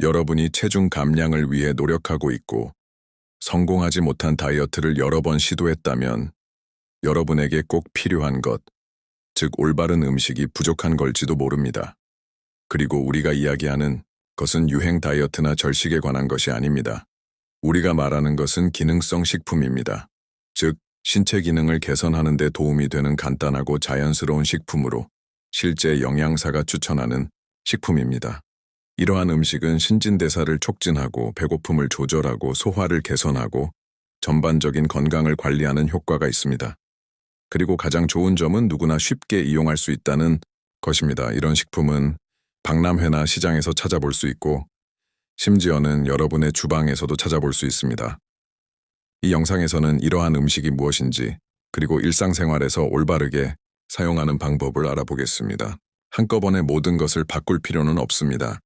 여러분이 체중 감량을 위해 노력하고 있고 성공하지 못한 다이어트를 여러 번 시도했다면 여러분에게 꼭 필요한 것, 즉 올바른 음식이 부족한 걸지도 모릅니다. 그리고 우리가 이야기하는 것은 유행 다이어트나 절식에 관한 것이 아닙니다. 우리가 말하는 것은 기능성 식품입니다. 즉, 신체 기능을 개선하는 데 도움이 되는 간단하고 자연스러운 식품으로 실제 영양사가 추천하는 식품입니다. 이러한 음식은 신진대사를 촉진하고 배고픔을 조절하고 소화를 개선하고 전반적인 건강을 관리하는 효과가 있습니다. 그리고 가장 좋은 점은 누구나 쉽게 이용할 수 있다는 것입니다. 이런 식품은 박람회나 시장에서 찾아볼 수 있고 심지어는 여러분의 주방에서도 찾아볼 수 있습니다. 이 영상에서는 이러한 음식이 무엇인지 그리고 일상생활에서 올바르게 사용하는 방법을 알아보겠습니다. 한꺼번에 모든 것을 바꿀 필요는 없습니다.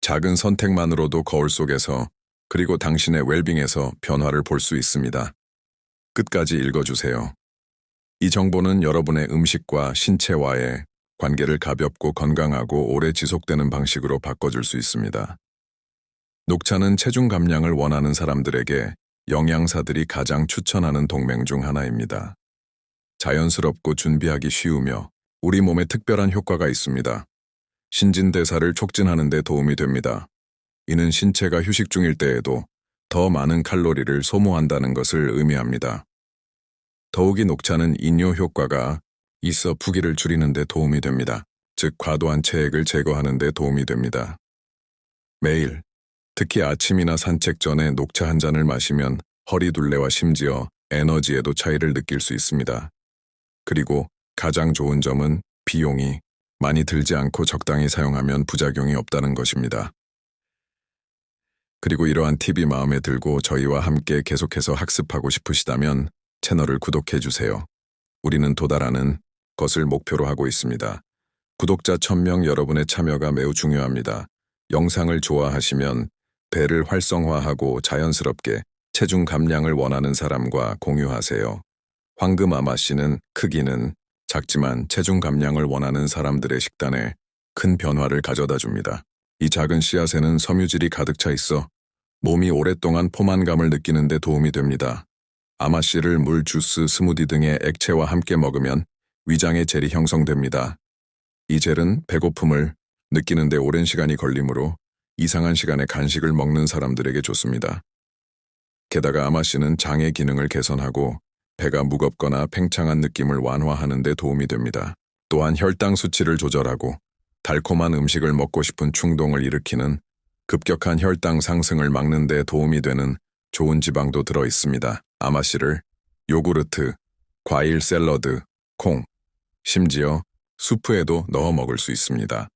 작은 선택만으로도 거울 속에서 그리고 당신의 웰빙에서 변화를 볼 수 있습니다. 끝까지 읽어주세요. 이 정보는 여러분의 음식과 신체와의 관계를 가볍고 건강하고 오래 지속되는 방식으로 바꿔줄 수 있습니다. 녹차는 체중 감량을 원하는 사람들에게 영양사들이 가장 추천하는 동맹 중 하나입니다. 자연스럽고 준비하기 쉬우며 우리 몸에 특별한 효과가 있습니다. 신진대사를 촉진하는 데 도움이 됩니다. 이는 신체가 휴식 중일 때에도 더 많은 칼로리를 소모한다는 것을 의미합니다. 더욱이 녹차는 이뇨 효과가 있어 부기를 줄이는 데 도움이 됩니다. 즉 과도한 체액을 제거하는 데 도움이 됩니다. 매일, 특히 아침이나 산책 전에 녹차 한 잔을 마시면 허리 둘레와 심지어 에너지에도 차이를 느낄 수 있습니다. 그리고 가장 좋은 점은 비용이 많이 들지 않고 적당히 사용하면 부작용이 없다는 것입니다. 그리고 이러한 팁이 마음에 들고 저희와 함께 계속해서 학습하고 싶으시다면 채널을 구독해 주세요. 우리는 도달하는 것을 목표로 하고 있습니다. 구독자 1000명 여러분의 참여가 매우 중요합니다. 영상을 좋아하시면 배를 활성화하고 자연스럽게 체중 감량을 원하는 사람과 공유하세요. 황금 아마 씨는 크기는 작지만 체중 감량을 원하는 사람들의 식단에 큰 변화를 가져다 줍니다. 이 작은 씨앗에는 섬유질이 가득 차 있어 몸이 오랫동안 포만감을 느끼는 데 도움이 됩니다. 아마씨를 물, 주스, 스무디 등의 액체와 함께 먹으면 위장의 젤이 형성됩니다. 이 젤은 배고픔을 느끼는데 오랜 시간이 걸리므로 이상한 시간에 간식을 먹는 사람들에게 좋습니다. 게다가 아마씨는 장의 기능을 개선하고 배가 무겁거나 팽창한 느낌을 완화하는 데 도움이 됩니다. 또한 혈당 수치를 조절하고 달콤한 음식을 먹고 싶은 충동을 일으키는 급격한 혈당 상승을 막는 데 도움이 되는 좋은 지방도 들어 있습니다. 아마씨를 요구르트, 과일 샐러드, 콩, 심지어 수프에도 넣어 먹을 수 있습니다.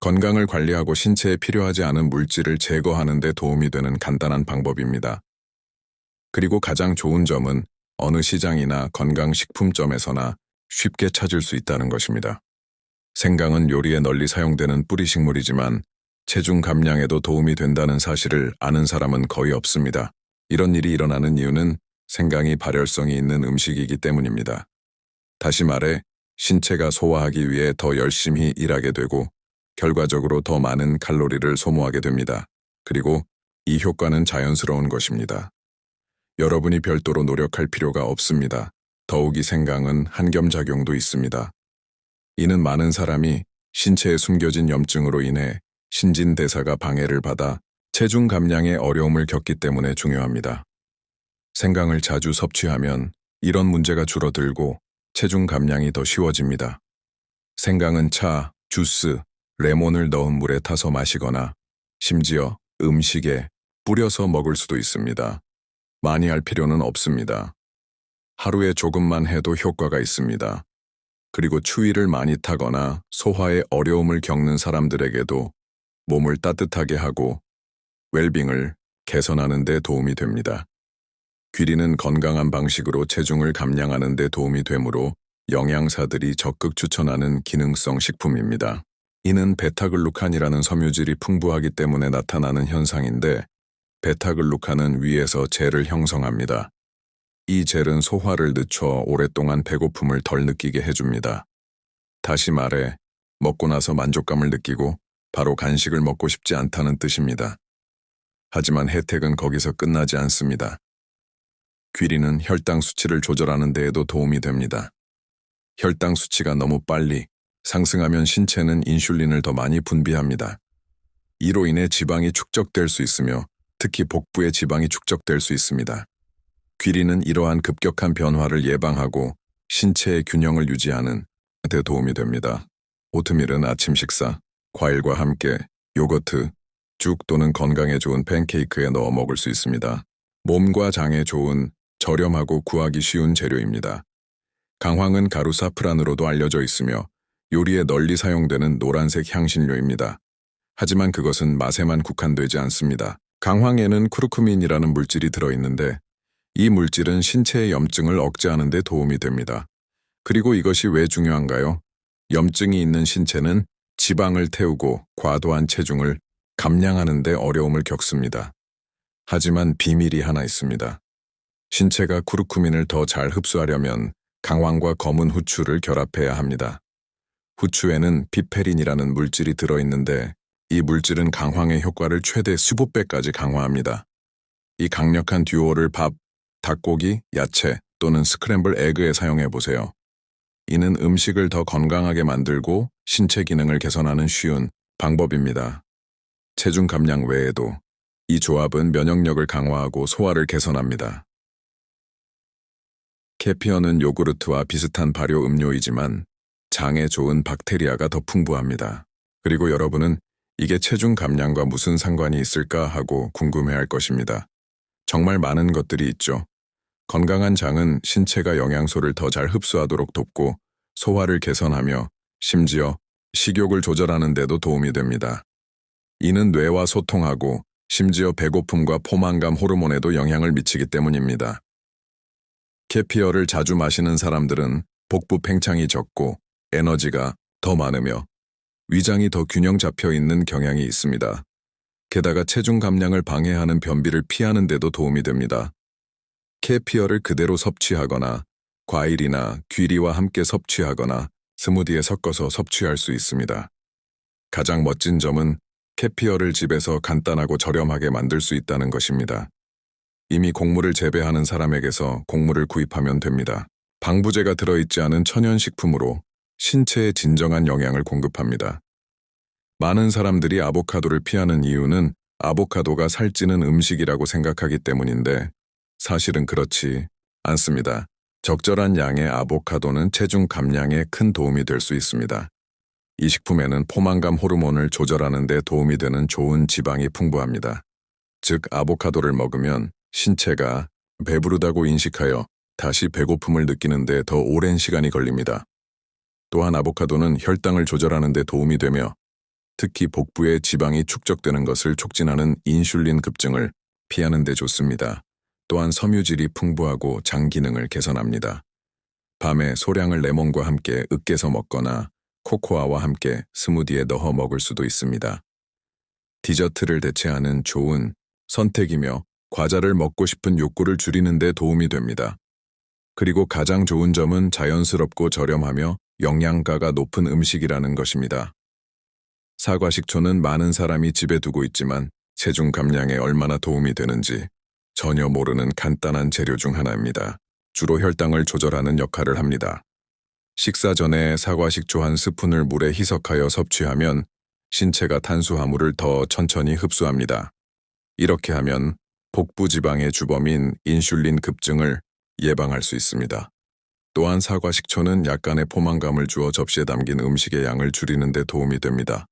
건강을 관리하고 신체에 필요하지 않은 물질을 제거하는 데 도움이 되는 간단한 방법입니다. 그리고 가장 좋은 점은 어느 시장이나 건강식품점에서나 쉽게 찾을 수 있다는 것입니다. 생강은 요리에 널리 사용되는 뿌리식물이지만 체중 감량에도 도움이 된다는 사실을 아는 사람은 거의 없습니다. 이런 일이 일어나는 이유는 생강이 발열성이 있는 음식이기 때문입니다. 다시 말해 신체가 소화하기 위해 더 열심히 일하게 되고 결과적으로 더 많은 칼로리를 소모하게 됩니다. 그리고 이 효과는 자연스러운 것입니다. 여러분이 별도로 노력할 필요가 없습니다. 더욱이 생강은 한겸작용도 있습니다. 이는 많은 사람이 신체에 숨겨진 염증으로 인해 신진대사가 방해를 받아 체중 감량에 어려움을 겪기 때문에 중요합니다. 생강을 자주 섭취하면 이런 문제가 줄어들고 체중 감량이 더 쉬워집니다. 생강은 차, 주스, 레몬을 넣은 물에 타서 마시거나 심지어 음식에 뿌려서 먹을 수도 있습니다. 많이 할 필요는 없습니다. 하루에 조금만 해도 효과가 있습니다. 그리고 추위를 많이 타거나 소화에 어려움을 겪는 사람들에게도 몸을 따뜻하게 하고 웰빙을 개선하는 데 도움이 됩니다. 귀리는 건강한 방식으로 체중을 감량하는 데 도움이 되므로 영양사들이 적극 추천하는 기능성 식품입니다. 이는 베타글루칸이라는 섬유질이 풍부하기 때문에 나타나는 현상인데 베타글루칸은 위에서 젤을 형성합니다. 이 젤은 소화를 늦춰 오랫동안 배고픔을 덜 느끼게 해줍니다. 다시 말해 먹고 나서 만족감을 느끼고 바로 간식을 먹고 싶지 않다는 뜻입니다. 하지만 혜택은 거기서 끝나지 않습니다. 귀리는 혈당 수치를 조절하는 데에도 도움이 됩니다. 혈당 수치가 너무 빨리 상승하면 신체는 인슐린을 더 많이 분비합니다. 이로 인해 지방이 축적될 수 있으며 특히 복부의 지방이 축적될 수 있습니다. 귀리는 이러한 급격한 변화를 예방하고 신체의 균형을 유지하는 데 도움이 됩니다. 오트밀은 아침 식사, 과일과 함께 요거트, 죽 또는 건강에 좋은 팬케이크에 넣어 먹을 수 있습니다. 몸과 장에 좋은 저렴하고 구하기 쉬운 재료입니다. 강황은 가루 사프란으로도 알려져 있으며 요리에 널리 사용되는 노란색 향신료입니다. 하지만 그것은 맛에만 국한되지 않습니다. 강황에는 쿠르쿠민이라는 물질이 들어있는데 이 물질은 신체의 염증을 억제하는 데 도움이 됩니다. 그리고 이것이 왜 중요한가요? 염증이 있는 신체는 지방을 태우고 과도한 체중을 감량하는 데 어려움을 겪습니다. 하지만 비밀이 하나 있습니다. 신체가 쿠르쿠민을 더 잘 흡수하려면 강황과 검은 후추를 결합해야 합니다. 후추에는 피페린이라는 물질이 들어있는데 이 물질은 강황의 효과를 최대 15배까지 강화합니다. 이 강력한 듀오를 밥, 닭고기, 야채 또는 스크램블 에그에 사용해 보세요. 이는 음식을 더 건강하게 만들고 신체 기능을 개선하는 쉬운 방법입니다. 체중 감량 외에도 이 조합은 면역력을 강화하고 소화를 개선합니다. 캐피어는 요구르트와 비슷한 발효 음료이지만 장에 좋은 박테리아가 더 풍부합니다. 그리고 여러분은 이게 체중 감량과 무슨 상관이 있을까 하고 궁금해할 것입니다. 정말 많은 것들이 있죠. 건강한 장은 신체가 영양소를 더 잘 흡수하도록 돕고 소화를 개선하며 심지어 식욕을 조절하는 데도 도움이 됩니다. 이는 뇌와 소통하고 심지어 배고픔과 포만감 호르몬에도 영향을 미치기 때문입니다. 캐피어를 자주 마시는 사람들은 복부 팽창이 적고 에너지가 더 많으며 위장이 더 균형 잡혀 있는 경향이 있습니다. 게다가 체중 감량을 방해하는 변비를 피하는 데도 도움이 됩니다. 캐피어를 그대로 섭취하거나 과일이나 귀리와 함께 섭취하거나 스무디에 섞어서 섭취할 수 있습니다. 가장 멋진 점은 캐피어를 집에서 간단하고 저렴하게 만들 수 있다는 것입니다. 이미 곡물을 재배하는 사람에게서 곡물을 구입하면 됩니다. 방부제가 들어있지 않은 천연식품으로 신체에 진정한 영양을 공급합니다. 많은 사람들이 아보카도를 피하는 이유는 아보카도가 살찌는 음식이라고 생각하기 때문인데 사실은 그렇지 않습니다. 적절한 양의 아보카도는 체중 감량에 큰 도움이 될 수 있습니다. 이 식품에는 포만감 호르몬을 조절하는 데 도움이 되는 좋은 지방이 풍부합니다. 즉, 아보카도를 먹으면 신체가 배부르다고 인식하여 다시 배고픔을 느끼는 데 더 오랜 시간이 걸립니다. 또한 아보카도는 혈당을 조절하는 데 도움이 되며 특히 복부에 지방이 축적되는 것을 촉진하는 인슐린 급증을 피하는 데 좋습니다. 또한 섬유질이 풍부하고 장 기능을 개선합니다. 밤에 소량을 레몬과 함께 으깨서 먹거나 코코아와 함께 스무디에 넣어 먹을 수도 있습니다. 디저트를 대체하는 좋은 선택이며 과자를 먹고 싶은 욕구를 줄이는 데 도움이 됩니다. 그리고 가장 좋은 점은 자연스럽고 저렴하며 영양가가 높은 음식이라는 것입니다. 사과 식초는 많은 사람이 집에 두고 있지만 체중 감량에 얼마나 도움이 되는지 전혀 모르는 간단한 재료 중 하나입니다. 주로 혈당을 조절하는 역할을 합니다. 식사 전에 사과 식초 한 스푼을 물에 희석하여 섭취하면 신체가 탄수화물을 더 천천히 흡수합니다. 이렇게 하면 복부 지방의 주범인 인슐린 급증을 예방할 수 있습니다. 또한 사과 식초는 약간의 포만감을 주어 접시에 담긴 음식의 양을 줄이는 데 도움이 됩니다.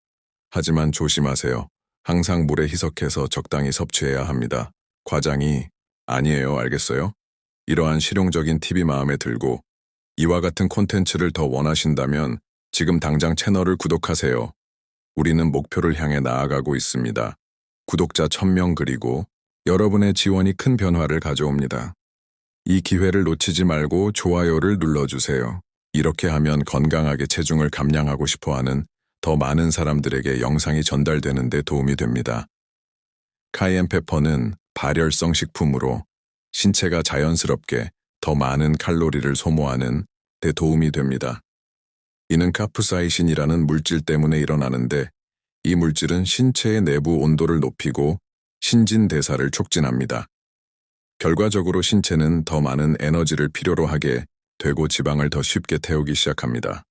하지만 조심하세요. 항상 물에 희석해서 적당히 섭취해야 합니다. 과장이 아니에요, 알겠어요? 이러한 실용적인 팁이 마음에 들고 이와 같은 콘텐츠를 더 원하신다면 지금 당장 채널을 구독하세요. 우리는 목표를 향해 나아가고 있습니다. 구독자 1000명 그리고 여러분의 지원이 큰 변화를 가져옵니다. 이 기회를 놓치지 말고 좋아요를 눌러주세요. 이렇게 하면 건강하게 체중을 감량하고 싶어 하는 더 많은 사람들에게 영상이 전달되는 데 도움이 됩니다. 카이엔페퍼는 발열성 식품으로 신체가 자연스럽게 더 많은 칼로리를 소모하는 데 도움이 됩니다. 이는 카프사이신이라는 물질 때문에 일어나는데 이 물질은 신체의 내부 온도를 높이고 신진대사를 촉진합니다. 결과적으로 신체는 더 많은 에너지를 필요로 하게 되고 지방을 더 쉽게 태우기 시작합니다.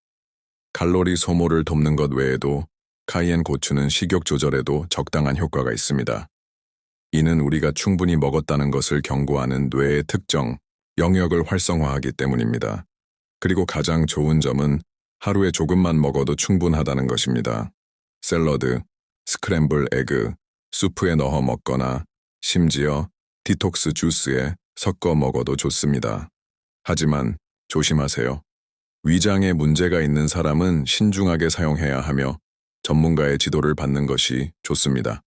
칼로리 소모를 돕는 것 외에도 카이엔 고추는 식욕 조절에도 적당한 효과가 있습니다. 이는 우리가 충분히 먹었다는 것을 경고하는 뇌의 특정 영역을 활성화하기 때문입니다. 그리고 가장 좋은 점은 하루에 조금만 먹어도 충분하다는 것입니다. 샐러드, 스크램블 에그, 수프에 넣어 먹거나 심지어 디톡스 주스에 섞어 먹어도 좋습니다. 하지만 조심하세요. 위장에 문제가 있는 사람은 신중하게 사용해야 하며 전문가의 지도를 받는 것이 좋습니다.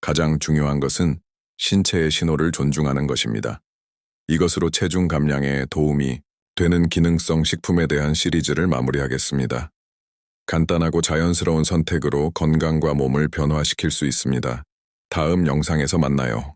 가장 중요한 것은 신체의 신호를 존중하는 것입니다. 이것으로 체중 감량에 도움이 되는 기능성 식품에 대한 시리즈를 마무리하겠습니다. 간단하고 자연스러운 선택으로 건강과 몸을 변화시킬 수 있습니다. 다음 영상에서 만나요.